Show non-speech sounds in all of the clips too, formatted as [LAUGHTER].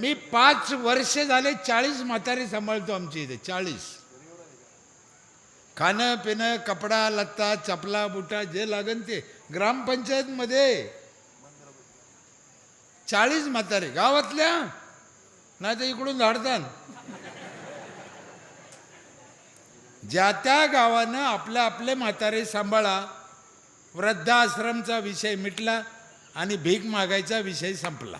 मी पाच वर्ष झाले चाळीस म्हातारे सांभाळतो आमच्या इथे चाळीस. खाणं पिणं कपडा लत्ता चपला बुटा जे लागन ते ग्रामपंचायतमध्ये. चाळीस म्हातारे गावातल्या? नाही तर इकडून झाडतान ज्या त्या गावानं आपल्या आपले म्हातारे सांभाळा वृद्धाश्रमचा विषय मिटला आणि भीक मागायचा विषय संपला.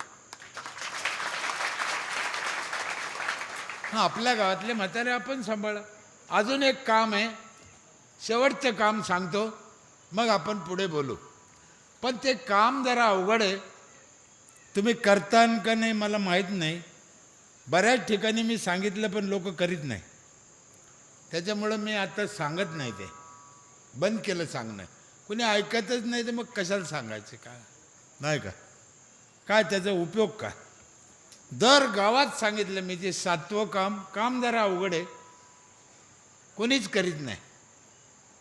हां आपल्या गावातले म्हातारे आपण सांभाळा. अजून एक काम आहे. शेवटचं काम सांगतो. मग आपण पुढे बोलू. पण ते काम जरा अवघड आहे. तुम्ही करतान का नाही मला माहीत नाही. बऱ्याच ठिकाणी मी सांगितलं पण लोक करीत नाही. त्याच्यामुळं मी आता सांगत नाही ते. बंद केलं सांगणं. कुणी ऐकतच नाही तर मग कशाला सांगायचं? काय? नाही का? काय त्याचा उपयोग का? दर गावात सांगितलं मी ते सातवं काम काम जरा अवघड आहे. कोणीच करीत नाही.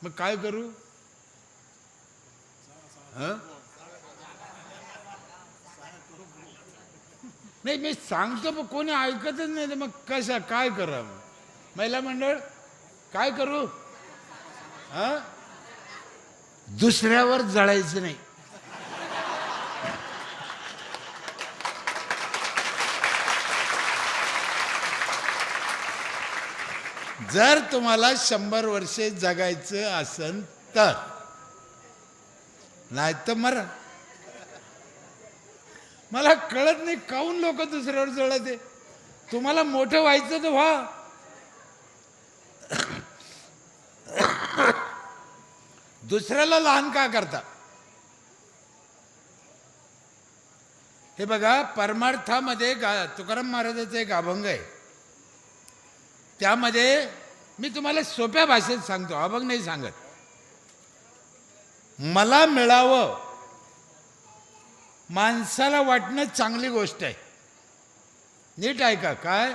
मग काय करू? हं? नाही मी सांगतो पण कोणी ऐकतच नाही तर मग कशा काय करावं? महिला मंडळ काय करू? हा? दुसऱ्यावर जळायचं नाही. जर तुम्हाला शंभर वर्षे जगायचं असन तर. नाही तर मरा. मला कळत नाही काऊन लोक दुसऱ्यावर जळत. तुम्हाला मोठं व्हायचं तर व्हा. दुसऱ्याला लहान का करता? हे बघा परमार्थामध्ये गा तुकाराम महाराजाचं एक अभंग आहे. त्यामध्ये मी तुम्हाला सोप्या भाषेत सांगतो अभंग नाही सांगत. मला मिळावं माणसाला वाटणं चांगली गोष्ट आहे. नीट ऐका काय?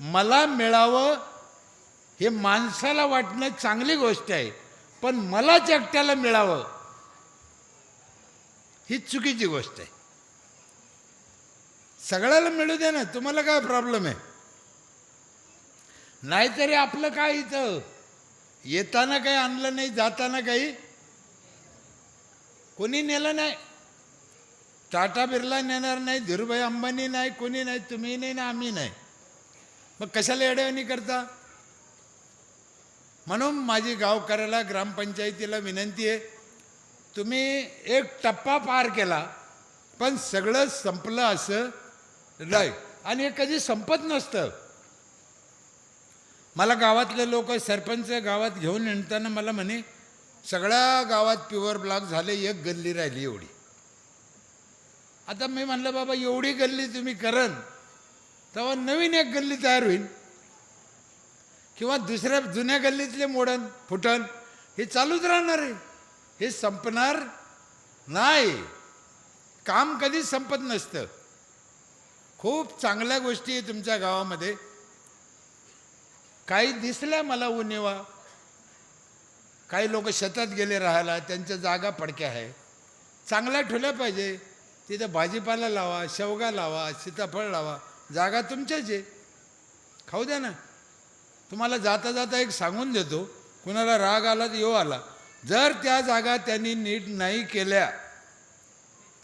मला मिळावं हे माणसाला वाटणं चांगली गोष्ट आहे पण मलाच एकट्याला मिळावं ही चुकीची गोष्ट आहे. सगळ्याला मिळू दे ना तुम्हाला काय प्रॉब्लेम आहे? नाहीतरी आपलं काय इथं? येताना काही आणलं नाही जाताना काही? कोणी नेलं नाही? टाटा बिर्ला नेणार नाही धीरूभाई अंबानी नाही कोणी नाही तुम्ही नाही ना आम्ही नाही. मग कशाला एडवणी करता? म्हणून माझी गावकऱ्याला ग्रामपंचायतीला विनंती आहे तुम्ही एक टप्पा पार केला पण सगळं संपलं असं नाही. आणि हे कधी संपत नसतं. मला गावातले लोक सरपंच गावात घेऊन येताना मला म्हणे सगळ्या गावात प्युअर ब्लॉक झाले एक गल्ली राहिली एवढी. आता मी म्हणलं बाबा एवढी गल्ली तुम्ही करन तेव्हा नवीन एक गल्ली तयार होईल. किंवा दुसऱ्या जुन्या गल्लीतले मोडन फुटन हे चालूच राहणार आहे. हे संपणार नाही. काम कधीच संपत नसतं. खूप चांगल्या गोष्टी आहे तुमच्या गावामध्ये. काही दिसल्या मला उणेवा काही लोक शेतात गेले राहायला त्यांच्या जागा फडक्या आहे. चांगल्या ठेवल्या पाहिजे. तिथं भाजीपाला लावा शेवगा लावा सीताफळ लावा. जागा तुमच्याच आहे. खाऊ द्या ना. तुम्हाला जाता जाता एक सांगून देतो. कुणाला राग आला तर येऊ आला. जर त्या जागा त्यांनी नीट नाही केल्या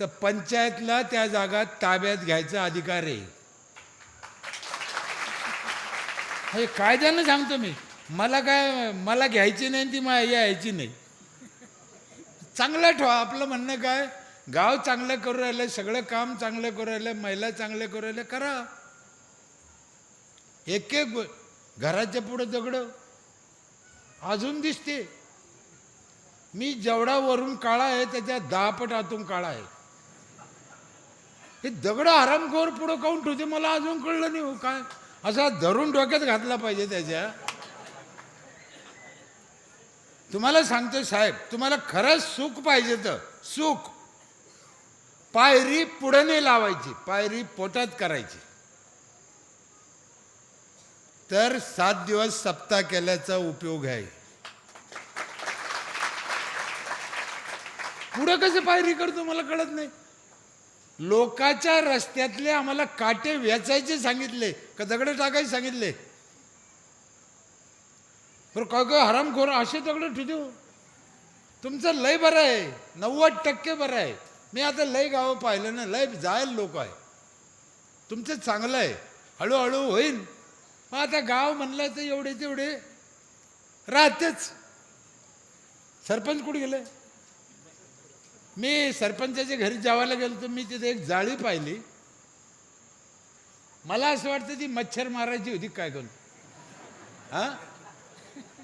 तर पंचायतला त्या जागा ताब्यात घ्यायचा अधिकार आहे. हे कायद्यानं सांगतो मी. मला काय मला घ्यायची नाही ती मला यायची नाही. चांगलं ठेवा. आपलं म्हणणं काय? गाव चांगलं करू राहिलं सगळं काम चांगलं करू राहिलं महिला चांगलं करू राहिलं करा. एक एक घराच्या पुढं दगडं. अजून दिसते. मी जेवढा वरून काळा आहे त्याच्या दहापट आतून काळा आहे. हे दगड हरामखोर पुढं काऊन ठेवते? मला अजून कळलं नाही हो काय? असा धरून डोक्यात घातला पाहिजे त्याच्या. तुम्हाला सांगतो साहेब तुम्हाला खरंच सुख पाहिजे तर सुख. पायरी पुढे नाही लावायची पायरी पोटात करायची. तर सात दिवस सप्ताह केल्याचा उपयोग आहे. पुढं कसं पायरी करतो मला कळत नाही. लोकाच्या रस्त्यातले आम्हाला काटे वेचायचे सांगितले का दगड टाकायचे सांगितले. बरं काय काय हरामखोर असे दगड ठेवू तुमचं लय बरं आहे नव्वद टक्के बरं आहे. मी आता लय गावं पाहिलं ना लय जायल लोक आहे. तुमचं चांगलं आहे हळूहळू होईल मग आता गाव म्हणलं तर एवढे तेवढे राहतेच. सरपंच कुठे गेले? मी सरपंचाच्या घरी जेवायला गेलो तर मी तिथे एक जाळी पाहिली. मला असं वाटतं ती मच्छर मारायची होती काय करून हां?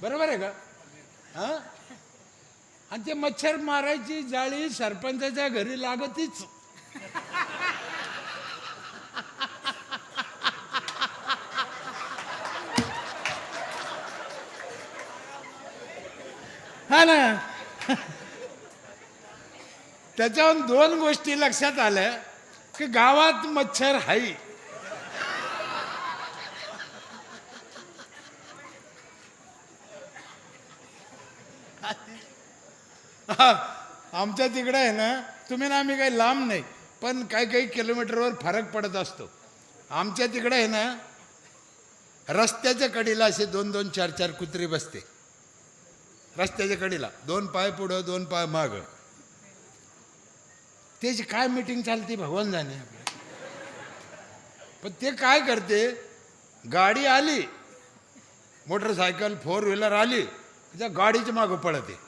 बरोबर आहे का? हां? आणि ते मच्छर मारायची जाळी सरपंचाच्या घरी लागतीच. हा ना? त्याच्याहून दोन गोष्टी लक्षात आल्या की गावात मच्छर हाई आमच्या तिकडे आहे ना तुम्ही ना आम्ही काही लांब नाही पण काही काही किलोमीटरवर फरक पडत असतो. आमच्या तिकडे आहे ना रस्त्याच्या कडीला असे दोन दोन चार चार कुत्री बसते. रस्त्याच्या कडीला दोन पाय पुढं दोन पाय मागं. त्याची काय मीटिंग चालते भगवान जाणे. आपल्या पण ते काय करते गाडी आली मोटरसायकल फोर व्हीलर आली त्या गाडीच्या मागं पळते.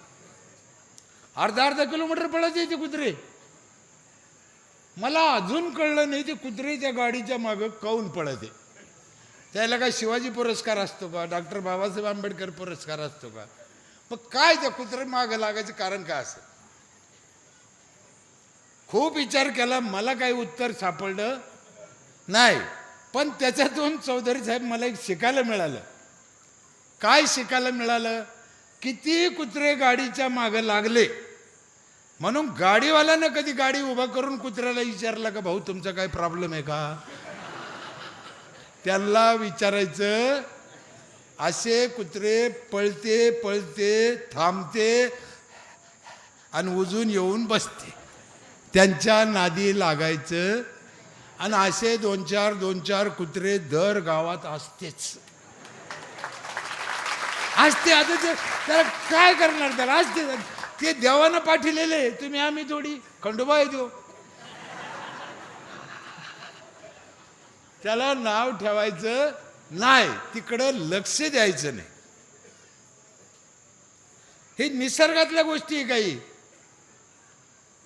अर्धा अर्धा किलोमीटर पळते ते कुत्रे. मला अजून कळलं नाही ते कुत्रे त्या गाडीच्या मागं काऊन पळते. त्याला काय शिवाजी पुरस्कार असतो का? डॉक्टर बाबासाहेब आंबेडकर पुरस्कार असतो का? मग काय त्या कुत्रे मागं लागायचं कारण काय असं खूप विचार केला मला काही उत्तर सापडलं नाही. पण त्याच्यातून चौधरी साहेब मला एक शिकायला मिळालं. काय शिकायला मिळालं? किती कुत्रे गाडीच्या मागं लागले? म्हणून गाडीवाल्यानं कधी गाडी उभा करून कुत्र्याला विचारलं का भाऊ तुमचा काय प्रॉब्लेम आहे का? त्यांना विचारायचं असे कुत्रे पळते पळते थांबते आणि उजून येऊन बसते. त्यांच्या नादी लागायचं. आणि असे दोन चार दोन चार कुत्रे दर गावात असतेच. असते आता ते त्याला काय करणार त्याला? असते. ते देवानं पाठिलेले तुम्ही आम्ही थोडी खंडोबा येतो त्याला नाव ठेवायचं नाही. तिकडं लक्ष द्यायचं नाही. हे निसर्गातल्या गोष्टी आहे काही.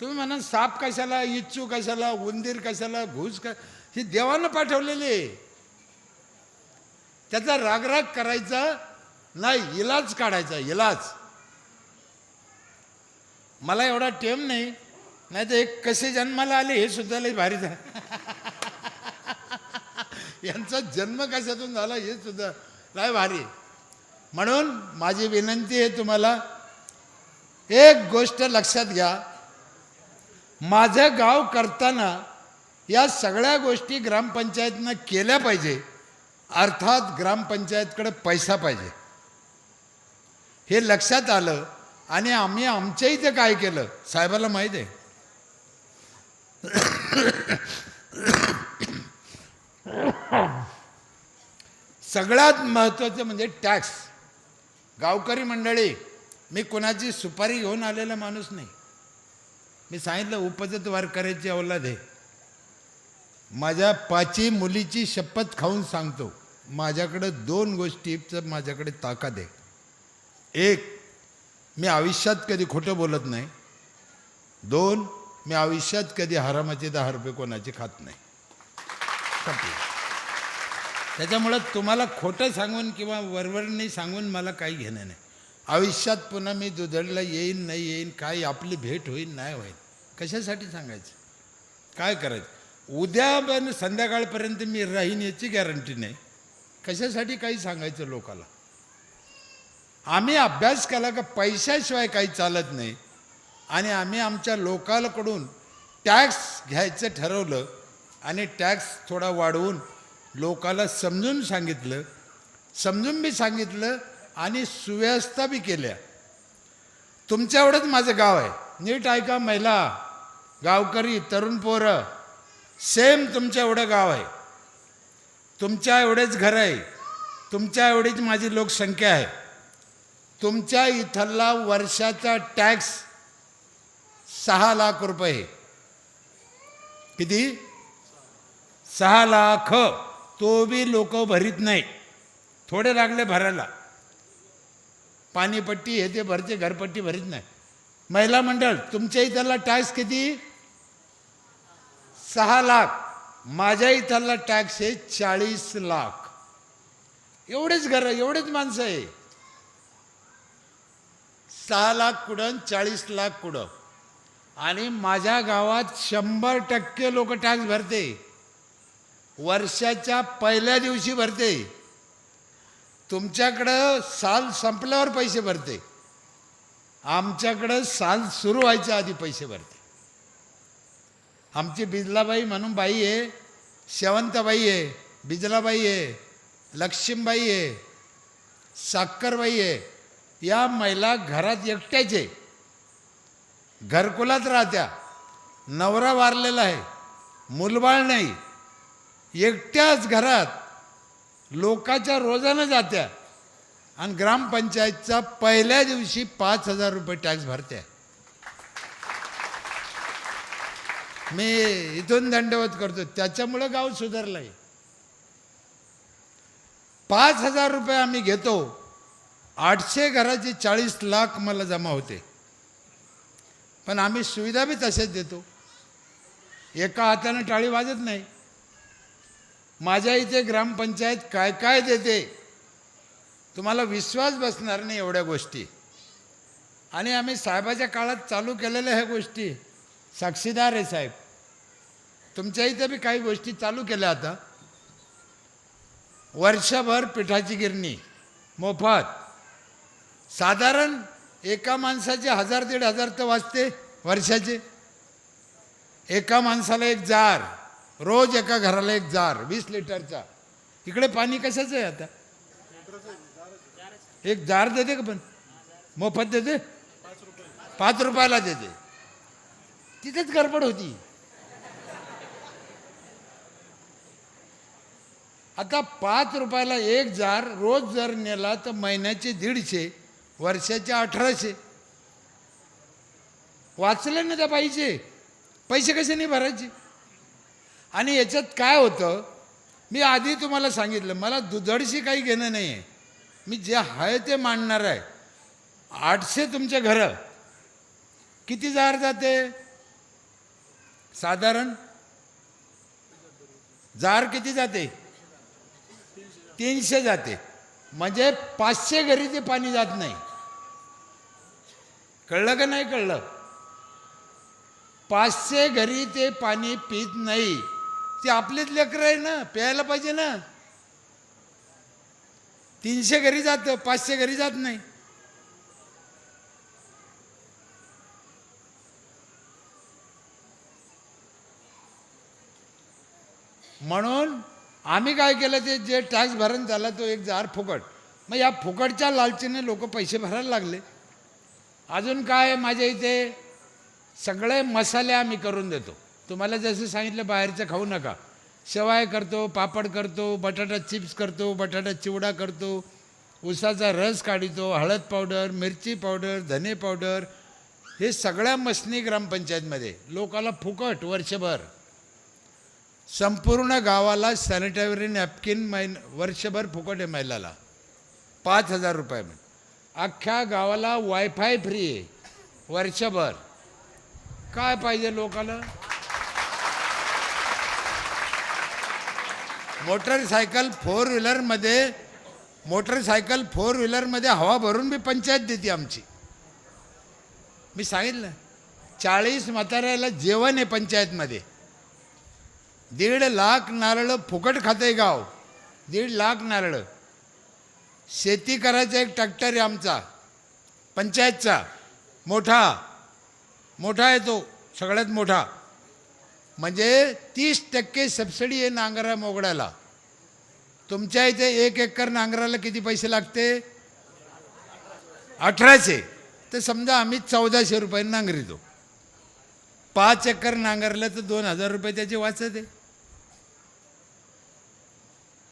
तुम्ही म्हणा साप कशाला इच्छू कशाला उंदीर कशाला घुस का हे देवानं पाठवलेले त्याचा रागराग करायचा नाही इलाज काढायचा इलाज. मला एवढा टेम नाही नाही तर एक कसे जन्माला आले हे सुद्धा लई भारी झालं. [LAUGHS] यांचा जन्म कशातून झाला हे सुद्धा लय भारी. म्हणून माझी विनंती आहे तुम्हाला एक गोष्ट लक्षात घ्या. माझं गाव करताना या सगळ्या गोष्टी ग्रामपंचायतनं केल्या पाहिजे. अर्थात ग्रामपंचायतकडे पैसा पाहिजे. हे लक्षात आलं आणि आम्ही आमच्या इथे काय केलं? साहेबाला माहीत आहे. सगळ्यात महत्त्वाचं म्हणजे टॅक्स. गावकरी मंडळी मी कोणाची सुपारी घेऊन आलेला माणूस नाही. मी सांगितलं उपजत वारकऱ्याची अवलाद आहे. माझ्या पाची मुलीची शपथ खाऊन सांगतो माझ्याकडं दोन गोष्टीचं माझ्याकडे ताकद आहे. एक मी आयुष्यात कधी खोटं बोलत नाही. दोन मी आयुष्यात कधी हरामाचे दहा रुपये कोणाचे खात नाही. त्याच्यामुळं तुम्हाला खोटं सांगून किंवा वरवरणी सांगून मला काही घेणं नाही. आयुष्यात पुन्हा मी दुधडला येईन नाही येईन काय आपली भेट होईल नाही होईल कशासाठी सांगायचं? काय करायचं? उद्या पण संध्याकाळपर्यंत मी राहीन याची गॅरंटी नाही. कशासाठी काही सांगायचं लोकाला? आम्ही अभ्यास केला का पैशाशिवाय काही चालत नाही. आणि आम्ही आमच्या लोकांकडून टॅक्स घ्यायचं ठरवलं आणि टॅक्स थोडा वाढवून लोकाला समजून सांगितलं. समजून बी सांगितलं आणि सुव्यवस्था बी केल्या. तुमच्या एवढंच माझं गाव आहे. नीट ऐका महिला गावकरी तरुण पोरं. सेम तुमच्या एवढं गाव आहे. तुमच्या एवढेच घर आहे. तुमच्या एवढीच माझी लोकसंख्या आहे. तुमच्या इथला वर्षाचा टॅक्स सहा लाख रुपये. किती? सहा लाख. तो बी लोक भरीत नाही. थोडे लागले भरायला. पाणीपट्टी हे ते भरते घरपट्टी भरीत नाही. महिला मंडळ तुमच्या इथला टॅक्स किती? सहा लाख. माझ्या इथला टॅक्स आहे चाळीस लाख. एवढेच घर एवढेच माणसं आहे. सहा लाख कुठं चाळीस लाख कुठं? आणि माझ्या गावात शंभर टक्के लोक टॅक्स भरते. वर्षाच्या पहिल्या दिवशी भरते. तुमच्याकडं साल संपल्यावर पैसे भरते. आमच्याकडं साल सुरू व्हायच्या आधी पैसे भरते. आमची बिजलाबाई म्हणून बाई आहे शेवंतबाई आहे बिजलाबाई आहे लक्ष्मीबाई आहे साखरबाई आहे. या महिला घरात एकट्याच आहे. घरकुलात राहत्या. नवरा वारलेला आहे. मुलबाळ नाही. एकट्याच घरात लोकाच्या रोजानं जात्या. आणि ग्रामपंचायतचा पहिल्या दिवशी पाच हजार रुपये टॅक्स भरत्या. मी इथून दंडवत करतो. त्याच्यामुळं गाव सुधारलंय. आहे पाच हजार रुपये आम्ही घेतो. आठशे घराचे चाळीस लाख मला जमा होते. पण आम्ही सुविधा बी तसेच देतो. एका हातानं टाळी वाजत नाही. माझ्या इथे ग्रामपंचायत काय काय देते? तुम्हाला विश्वास बसणार नाही एवढ्या गोष्टी. आणि आम्ही साहेबाच्या काळात चालू केलेल्या ह्या गोष्टी. साक्षीदार आहे साहेब. तुमच्या इथे बी काही गोष्टी चालू केल्या आता. वर्षभर पिठाची गिरणी मोफत. साधारण एका माणसाचे हजार दीड हजार तर वाचते वर्षाचे. एका माणसाला एक जार. रोज एका घराला एक जार वीस लिटरचा. इकडे पाणी कशाचं आहे आता? एक जार देते का पण? मोफत देते? पाच रुपयाला देते. तिथेच गडबड होती. आता पाच रुपयाला एक जार रोज जर नेला तर महिन्याचे दीडशे वर्षाचे अठराशे. वाचले ना त्या बाईचे पैसे कसे नाही भरायचे? आणि याच्यात काय होतं? मी आधी तुम्हाला सांगितलं मला दुधडशी काही घेणं नाही आहे मी जे आहे ते मांडणार आहे. आठशे तुमचे घरं. किती जार जाते? साधारण? जार किती जाते? तीनशे जाते. म्हणजे पाचशे घरी ते पाणी जात नाही. कळलं का नाही कळलं? पाचशे घरी ते पाणी पित नाही. ते आपलेच लेकरं आहे ना प्यायला पाहिजे ना. तीनशे घरी जातं पाचशे घरी जात नाही. म्हणून आम्ही काय केलं ते जे टॅक्स भरण झाला तो एक जार फुकट. मग या फुकटच्या लालचीने लोक पैसे भरायला लागले. अजून काय माझ्या इथे सगळे मसाले आम्ही करून देतो. तुम्हाला जसं सांगितलं बाहेरचं खाऊ नका. शेवाय करतो पापड करतो बटाटा चिप्स करतो बटाटा चिवडा करतो उसाचा रस काढितो हळद पावडर मिरची पावडर धने पावडर हे सगळ्या मसनी ग्रामपंचायतमध्ये. लोकाला फुकट वर्षभर. संपूर्ण गावाला सॅनिटरी नॅपकिन महिन वर्षभर फुकट आहे महिलाला. पाच हजार रुपये अख्ख्या गावाला वायफाय फ्री आहे. वर्षभर. काय पाहिजे लोकाला? मोटरसायकल फोर व्हीलरमध्ये मोटरसायकल फोर व्हीलरमध्ये हवा भरून बी पंचायत देते आमची. मी सांगितलं चाळीस म्हाताऱ्याला जेवण आहे पंचायतमध्ये. दीड लाख नारळं फुकट खाते गाव. दीड लाख नारळं. शेती करायचा एक ट्रॅक्टर आहे आमचा पंचायतचा. मोठा. मोठा आहे तो सगळ्यात मोठा. म्हणजे तीस टक्के सबसिडी आहे नांगरा मोगड्याला. तुमच्या इथे एक एकर नांगराला किती पैसे लागते? अठराशे. तर समजा आम्ही चौदाशे रुपये नांगरितो पाच एकर नांगरलं तर दोन हजार रुपये त्याचे वाचत आहे.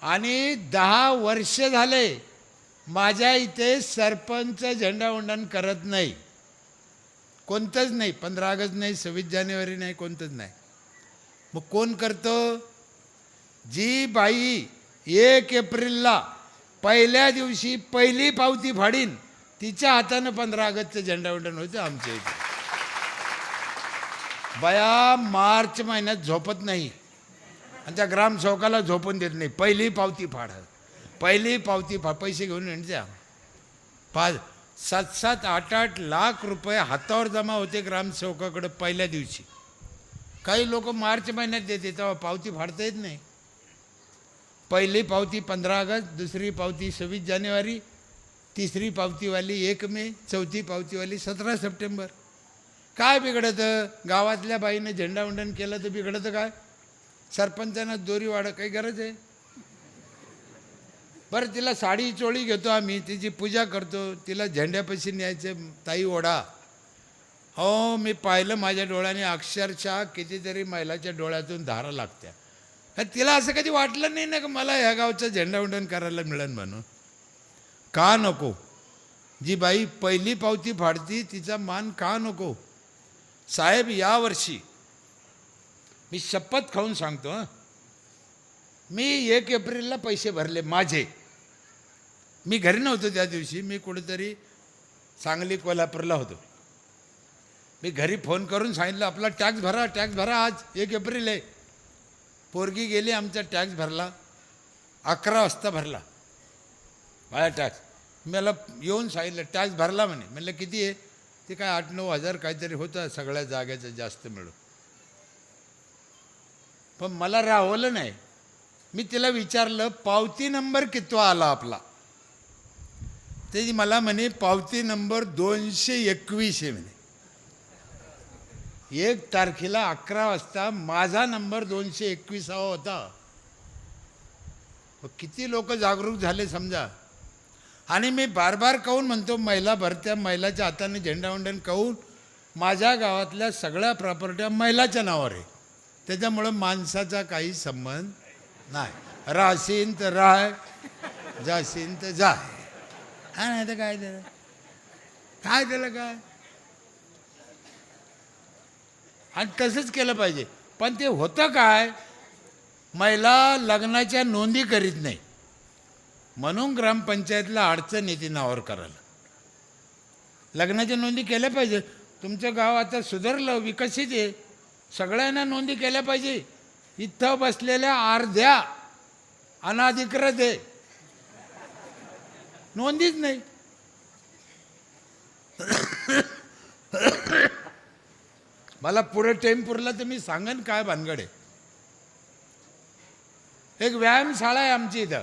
आणि दहा वर्ष झाले माझ्या इथे सरपंच झेंडावंदन करत नाही. कोणतंच नाही पंधरा ऑगस्ट नाही सव्वीस जानेवारी नाही कोणतंच नाही. मग कोण करतं? जी बाई एक एप्रिलला पहिल्या दिवशी पहिली पावती फाडीन तिच्या हातानं पंधरा ऑगस्टचं झेंडावंडण होतं आमच्या इथे. बया मार्च महिन्यात झोपत नाही. आणि त्या ग्रामसेवकाला झोपून देत नाही. पहिली पावती फाड. पहिली पावती फा पैसे घेऊन येणच्या पाच सात सात आठ आठ लाख रुपये हातावर जमा होते ग्रामसेवकाकडे पहिल्या दिवशी. काही लोक मार्च महिन्यात देते तेव्हा पावती फाडता येत नाही. पहिली पावती पंधरा ऑगस्ट दुसरी पावती सव्वीस जानेवारी तिसरी पावतीवाली एक मे चौथी पावतीवाली सतरा सप्टेंबर. काय बिघडतं? गावातल्या बाईनं झेंडावंदन केलं तर बिघडतं काय? सरपंचांना दोरी वाढ काही गरज आहे? बरं तिला साडी चोळी घेतो आम्ही तिची पूजा करतो तिला झेंड्यापाशी न्यायचं ताई ओढा. हो मी पाहिलं माझ्या डोळ्याने अक्षरशः कितीतरी महिलाच्या डोळ्यातून धारा लागत्या. तिला असं कधी वाटलं नाही ना की मला ह्या गावचं झेंडावंदन करायला मिळेल म्हणून. का नको? जी बाई पहिली पावती फाडती तिचा मान का नको? साहेब यावर्षी मी शपथ खाऊन सांगतो हं. मी एक एप्रिलला पैसे भरले माझे. मी घरी नव्हतो त्या दिवशी मी कुठेतरी सांगली कोल्हापूरला होतो. मी घरी फोन करून सांगितलं आपला टॅक्स भरा टॅक्स भरा आज एक एप्रिल आहे. पोरगी गेली आमचा टॅक्स भरला अकरा वाजता भरला. माझा टॅक्स. मला येऊन सांगितलं टॅक्स भरला म्हणे. म्हणलं किती आहे? ते काय आठ नऊ हजार काहीतरी होतं सगळ्या जागेचं जास्त मिळून. पण मला राहवलं नाही. मी तिला विचारलं पावती नंबर कितवा आला आपला? ते मला म्हणे पावती नंबर दोनशे एकवीस आहे म्हणे. एक तारखेला अकरा वाजता माझा नंबर दोनशे एकविसावा होता. मग किती लोक जागरूक झाले समजा. आणि मी बार बार कहून म्हणतो महिला भरत्या महिलाच्या हाताने झेंडावंडण कहून माझ्या गावातल्या सगळ्या प्रॉपर्ट्या महिलाच्या नावावर आहे? त्याच्यामुळं माणसाचा काही संबंध नाही. राहशीन तर राह जाशीन तर जा. नाही तर काय त्याला? काय त्याला काय? आणि तसंच केलं पाहिजे. पण ते होतं काय? महिला लग्नाच्या नोंदी करीत नाही. म्हणून ग्रामपंचायतला अडचण येते नावावर करायला लग्नाच्या नोंदी केल्या पाहिजे. तुमचं गाव आता सुधारलं विकसित आहे. सगळ्यांना नोंदी केल्या पाहिजे. इथं बसलेल्या अर्ध्या अनाधिकृत आहे. नोंदीच नाही. मला पुढे पुरला तर मी सांगन काय भानगड आहे. एक व्यायामशाळा आहे आमची इथं.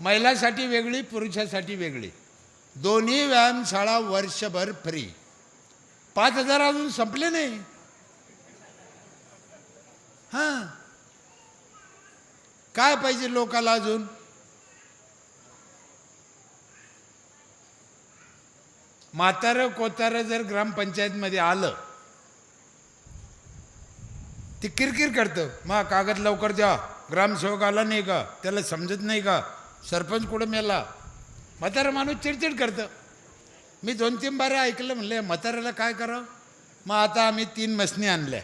महिलासाठी वेगळी पुरुषासाठी वेगळी. दोन्ही व्यायामशाळा वर्षभर फ्री पाच हजार अजून संपले नाही. हां. काय पाहिजे लोकाला अजून? म्हातारं कोतारं जर ग्रामपंचायतमध्ये आलं ती किरकिर करतं. मग कागद लवकर द्या. ग्रामसेवक आला नाही का? त्याला समजत नाही का? सरपंच कुठं मेला? म्हातारा माणूस चिडचिड करतं. मी दोन तीन बारा ऐकलं म्हणले म्हाताऱ्याला काय करावं? मग आता आम्ही तीन मसनी आणल्या.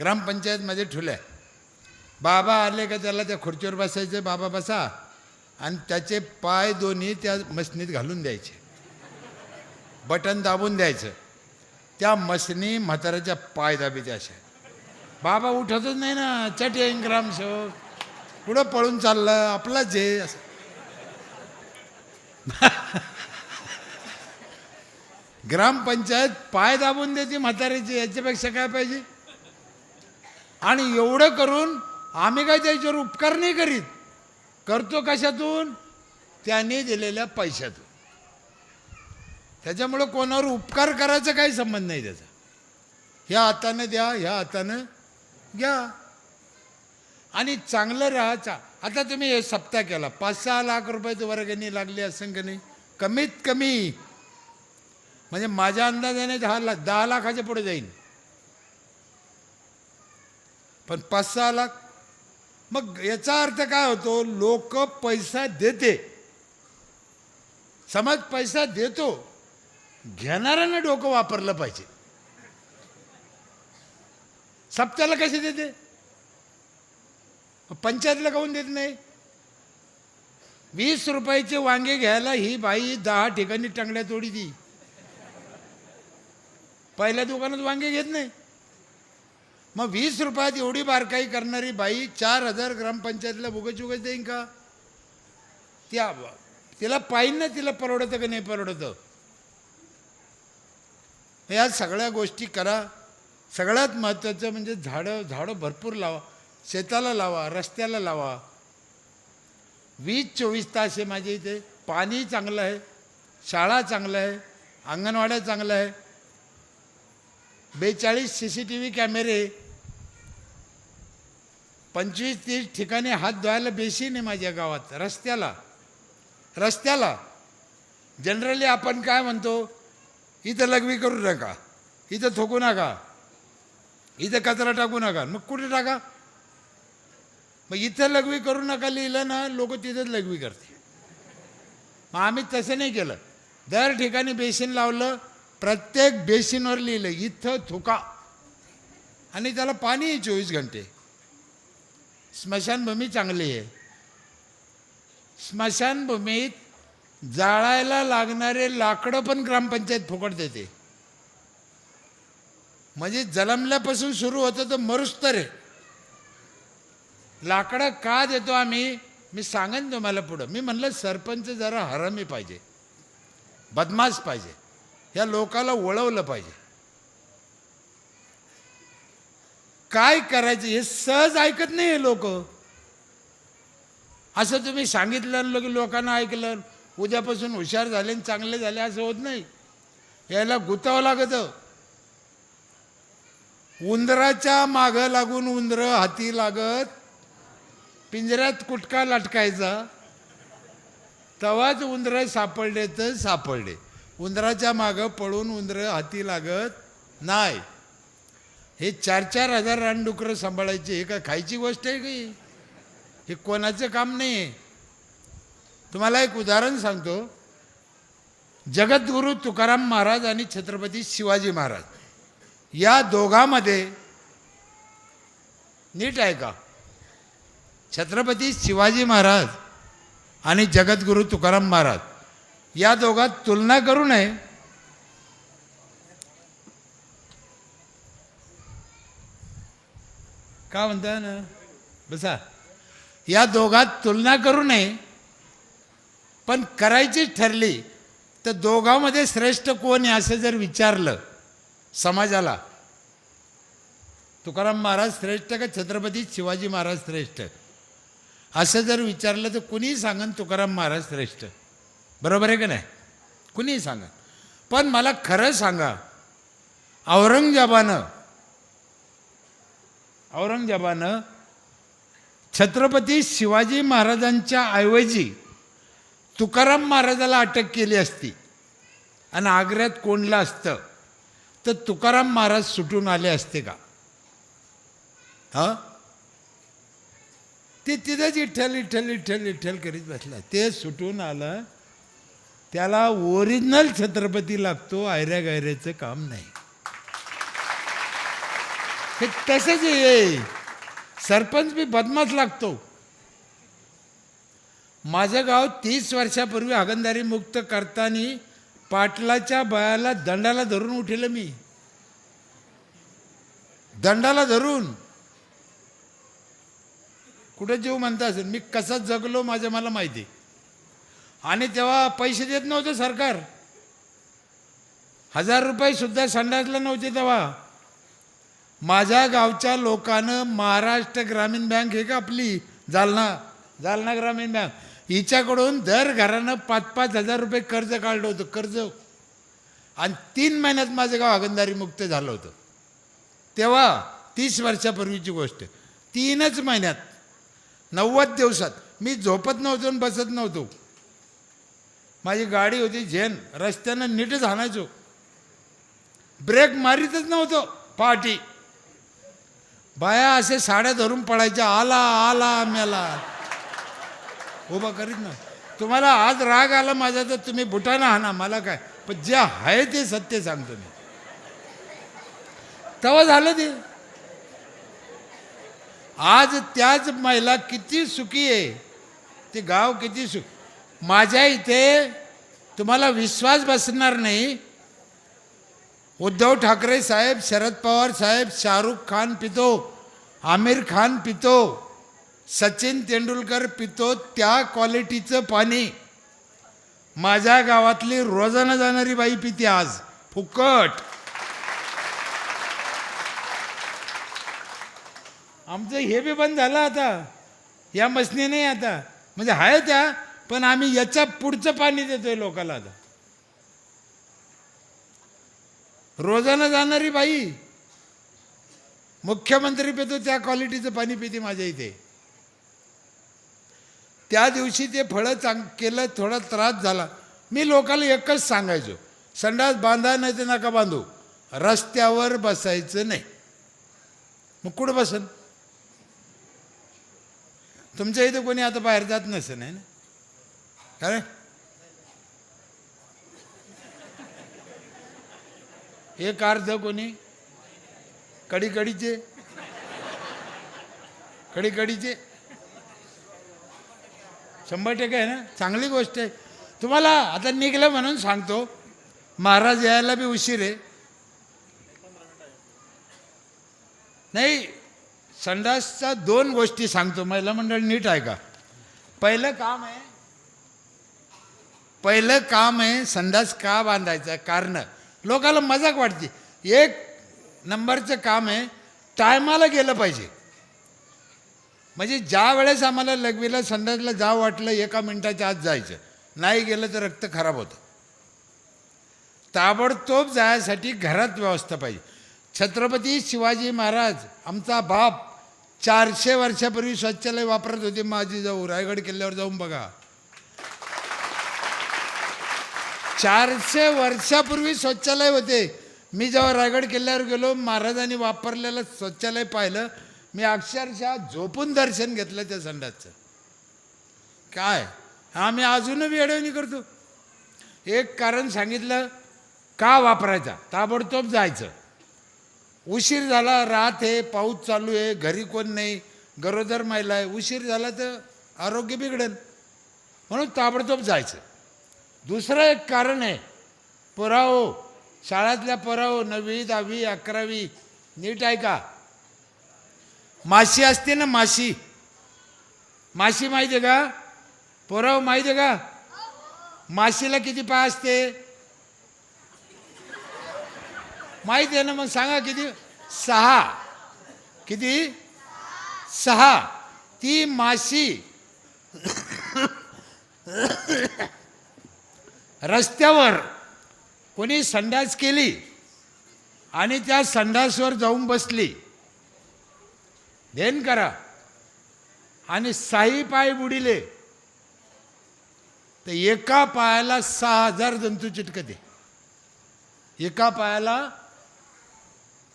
ग्रामपंचायतमध्ये ठेवल्या. बाबा आले का त्याला त्या खुर्चीवर बसायचे? बाबा बसा. आणि त्याचे पाय दोन्ही त्या मसनीत घालून द्यायचे. बटन दाबून द्यायचं. त्या मसनी म्हाताऱ्याच्या पाय दाबीच्या अशा. बाबा उठतच नाही ना चट येईन ग्रामसेवक. पुढं पळून चाललं आपलाच जे असं. [LAUGHS] ग्रामपंचायत पाय दाबून देते म्हाताऱ्याची याच्यापेक्षा काय पाहिजे? आणि एवढं करून आम्ही काय त्याच्यावर उपकार नाही करीत. करतो कशातून? त्याने दिलेल्या पैशातून. त्याच्यामुळं कोणावर उपकार करायचा काही संबंध नाही त्याचा. ह्या हातानं द्या ह्या हातानं घ्या. आणि चांगलं राहायचा. आता तुम्ही हे सप्ताह केला. पाच सहा लाख रुपये वर्गणी लागली असं का नाही? कमीत कमी. म्हणजे माझ्या अंदाजाने दहा लाख दहा लाखाच्या पुढे जाईन. पण पाच सहा लाख? मग याचा अर्थ काय होतो? लोक पैसा देते. समाज पैसा देतो. घेणाऱ्यानं डोकं वापरलं पाहिजे. सप्त्याला कसे देते? पंचायतला काऊन देत नाही? वीस रुपयाचे वांगे घ्यायला ही बाई दहा ठिकाणी टंगड्या तोडी दी पहिल्या दुकानात वांगे घेत नाही. मग वीस रुपयात एवढी बारकाई करणारी बाई चार हजार ग्रामपंचायतला उगच उगच देईन का? त्या तिला पाहिजे ना तिला परवडतं का नाही परवडतं? या सगळ्या गोष्टी करा. सगळ्यात महत्त्वाचं म्हणजे झाडं झाडं भरपूर लावा. शेताला लावा रस्त्याला लावा. वीस चोवीस तास आहे माझ्या इथे पाणी चांगलं आहे शाळा चांगलं आहे अंगणवाड्या चांगलं आहे. बेचाळीस सी सी टी व्ही कॅमेरे. पंचवीस तीस ठिकाणी हात धुवायला बेसिन आहे माझ्या गावात रस्त्याला. रस्त्याला. जनरली आपण काय म्हणतो इथं लघवी करू नका. इथं थोकू नका. इथं कचरा टाकू नका. मग कुठे टाका? मग इथं लघवी करू नका लिहिलं ना लोक तिथंच लघवी करते मग आम्ही तसं नाही केलं. दर ठिकाणी बेसिन लावलं प्रत्येक बेसिनवर लिहिलं इथं थुका. आणि त्याला पाणी चोवीस घंटे. स्मशानभूमी चांगली आहे. स्मशानभूमीत जाळायला लागणारे लाकडं पण ग्रामपंचायत फुकट देते. म्हणजे जलमल्यापासून सुरू होतं तर मरुस्तर आहे. लाकडं का देतो आम्ही? मी सांगेन तुम्हाला पुढं. मी म्हणलं सरपंच जरा हरमी पाहिजे. बदमाश पाहिजे. या लोकाला वळवलं पाहिजे. काय करायचं हे सहज ऐकत नाही हे लोक. असं तुम्ही सांगितलं लोकांना ऐकलं. उद्यापासून हुशार झाले आणि चांगले झाले असं होत नाही. यायला गुतावं लागतं. उंदराच्या मागं लागून उंदरं हाती लागत. पिंजऱ्यात कुटका लटकायचा? तवाच उंदरं सापडले तर सापडले. उंदराच्या मागं पळून उंदरं हाती लागत नाही. हे चार चार हजार रानडुकरं सांभाळायची हे काय खायची गोष्ट आहे की? हे कोणाचं काम नाही आहे? तुम्हाला एक उदाहरण सांगतो. जगद्गुरू तुकाराम महाराज आणि छत्रपती शिवाजी महाराज. या दोघांमध्ये नीट आहे का? छत्रपती शिवाजी महाराज आणि जगद्गुरू तुकाराम महाराज. या दोघात तुलना करू नये. का म्हणता ना? बसा. या दोघात तुलना करू नये. पण करायचीच ठरली तर दोघांमध्ये श्रेष्ठ कोण आहे असं जर विचारलं समाजाला तुकाराम महाराज श्रेष्ठ का छत्रपती शिवाजी महाराज श्रेष्ठ? असं जर विचारलं तर कुणीही सांगन तुकाराम महाराज श्रेष्ठ? बरोबर आहे का नाही? कुणीही सांगा पण मला खरं सांगा औरंगजेबानं औरंगजेबानं छत्रपती शिवाजी महाराजांच्या ऐवजी तुकाराम महाराजाला अटक केली असती आणि आग्र्यात कोंडलं असतं तर तुकाराम महाराज सुटून आले असते का? हां? ते तिथंच इठ्ठल इठ्ठल इठ्ठल इठ्ठल करीत बसला. ते सुटून आलं. त्याला ओरिजिनल छत्रपती लागतो आयऱ्या गायऱ्याचं काम नाही. हे तसंच हे सरपंच बी बदमाश लागतो. माझं गाव तीस वर्षापूर्वी हागंदारी मुक्त करताना पाटलाच्या बयाला दंडाला धरून उठेलं मी. दंडाला धरून. कुठे जीव म्हणता असेल? मी कसा जगलो माझं मला माहिती आणि तेव्हा पैसे देत नव्हतं सरकार. हजार रुपये सुद्धा संडासला नव्हते तेव्हा. माझ्या गावच्या लोकांनं महाराष्ट्र ग्रामीण बँक हे का आपली जालना जालना ग्रामीण बँक हिच्याकडून दर घरानं पाच पाच हजार रुपये कर्ज काढलं होतं कर्ज. आणि तीन महिन्यात माझं गाव हागंदारी मुक्त झालं होतं. तेव्हा तीस वर्षापूर्वीची गोष्ट. तीनच महिन्यात नव्वद दिवसात मी झोपत नव्हतो आणि बसत नव्हतो. माझी गाडी होती झेन रस्त्यानं नीटच हाणायचो ब्रेक मारीतच नव्हतो पहाटी बाया असे साड्या धरून पडायच्या आला आला मेला. उभा करीत ना. तुम्हाला आज राग आला माझा तर तुम्ही बुटाना हाना मला काय? पण जे आहे ते सत्य सांगतो मी. तेव्हा झालं ते. आज त्याच महिला किती सुखी आहे. ते गाव किती सुख माझ्या इथे तुम्हाला विश्वास बसणार नाही. उद्धव ठाकरे साहेब शरद पवार साहेब शाहरुख खान पितो आमिर खान पितो. सचिन तेंडुलकर पितो त्या क्वालिटीचं पाणी. माझ्या गावातली रोजानं जाणारी बाई पिते आज. फुकट. आमचं हे बी बंद झालं आता. या मशनी नाही आता. म्हणजे आहे त्या पण आम्ही याच्या पुढचं पाणी देतोय लोकाला आता. रोजानं जाणारी बाई. मुख्यमंत्री पितो त्या क्वालिटीचं पाणी पिते माझ्या इथे. त्या दिवशी ते फळं चांग केलं थोडा त्रास झाला. मी लोकांना एकच सांगायचो संडास बांधा नाही ते नका बांधू. रस्त्यावर बसायचं नाही. मग कुठं बसन? तुमच्या इथं कोणी आता बाहेर जात नसेल आहे ना? काय एक अर्ध कोणी? कडीकडीचे? कडीकडीचे? शंभर टक्के आहे ना? चांगली गोष्ट आहे. तुम्हाला आता निघलं म्हणून सांगतो. महाराज यायला बी उशीर आहे. नाही संडासच्या दोन गोष्टी सांगतो. महिला मंडळ नीट आहे का? पहिलं काम आहे पहिलं काम आहे संडास का बांधायचं? कारण लोकांना मजाक वाटते. एक नंबरचं काम आहे टायमाला गेलं पाहिजे. म्हणजे ज्या वेळेस आम्हाला लघवीला संडासला जावं वाटलं एका मिनिटाच्या आत जायचं. नाही गेलं तर रक्त खराब होतं. ताबडतोब जायसाठी घरात व्यवस्था पाहिजे. छत्रपती शिवाजी महाराज आमचा बाप चारशे वर्षापूर्वी शौचालय वापरत होते माझी जाऊ रायगड किल्ल्यावर जाऊन बघा. चारशे वर्षापूर्वी शौचालय होते. मी जेव्हा रायगड किल्ल्यावर गेलो महाराजांनी वापरलेलं शौचालय पाहिलं मी अक्षरशः झोपून दर्शन घेतलं त्या संडासचं. काय? आम्ही अजूनही वेळवणी करतो. एक कारण सांगितलं का वापरायचा? ताबडतोब जायचं. उशीर झाला रात आहे पाऊस चालू आहे घरी कोण नाही गरोदर महिला आहे. उशीर झाला तर आरोग्य बिघडेल. म्हणून ताबडतोब जायचं. दुसरं एक कारण आहे पराओ शाळातल्या पराओ नववी दहावी अकरावी नीट आहे का माशी असते ना माशी. माशी माहिती आहे का? पोराव माहिती आहे का? माशीला किती पाय असते? माहिती आहे ना? मग सांगा किती? सहा. किती? सहा. ती माशी रस्त्यावर कोणी संडास केली आणि त्या संडासवर जाऊन बसली. धेन करा. आणि साई पाय बुडिले तर एका पायाला सहा हजार जंतू चिटकते. एका पायाला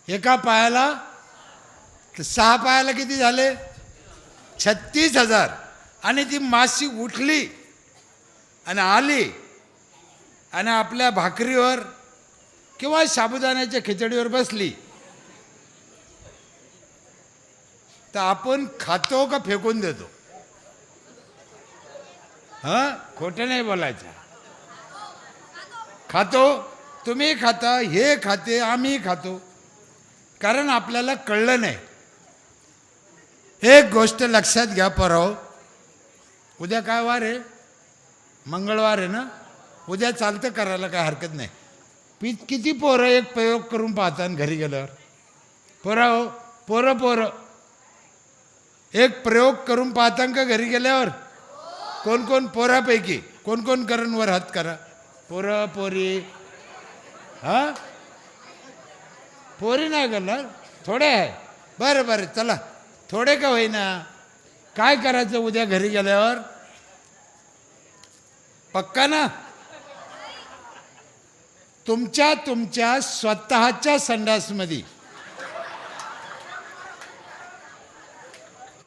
एका पायाला तर सहा पायाला किती झाले? छत्तीस हजार. आणि ती माशी उठली आणि आली आणि आपल्या भाकरीवर किंवा साबुदाण्याच्या खिचडीवर बसली. तर आपण खातो का फेकून देतो? हां? खोटं नाही बोलायचं. खातो तुम्ही खाता हे खाते आम्ही खातो. कारण आपल्याला कळलं नाही. एक गोष्ट लक्षात घ्या परव. उद्या काय वार आहे? मंगळवार आहे ना? उद्या चालतं करायला काय हरकत नाही. पी किती पोरं एक प्रयोग करून पाहतात घरी गेल्यावर? पोराव पोरं पोरं. एक प्रयोग करून पाहता का घरी गेल्यावर कोण कोण पोरापैकी कोण कोण करण वर हात करा. पोरं पोरी. हा? पोरी नाही करणार थोडे आहे. बरं बरं चला. थोडे का होईना? काय करायचं उद्या घरी गेल्यावर? पक्का ना? तुमच्या तुमच्या स्वतःच्या संडासमध्ये.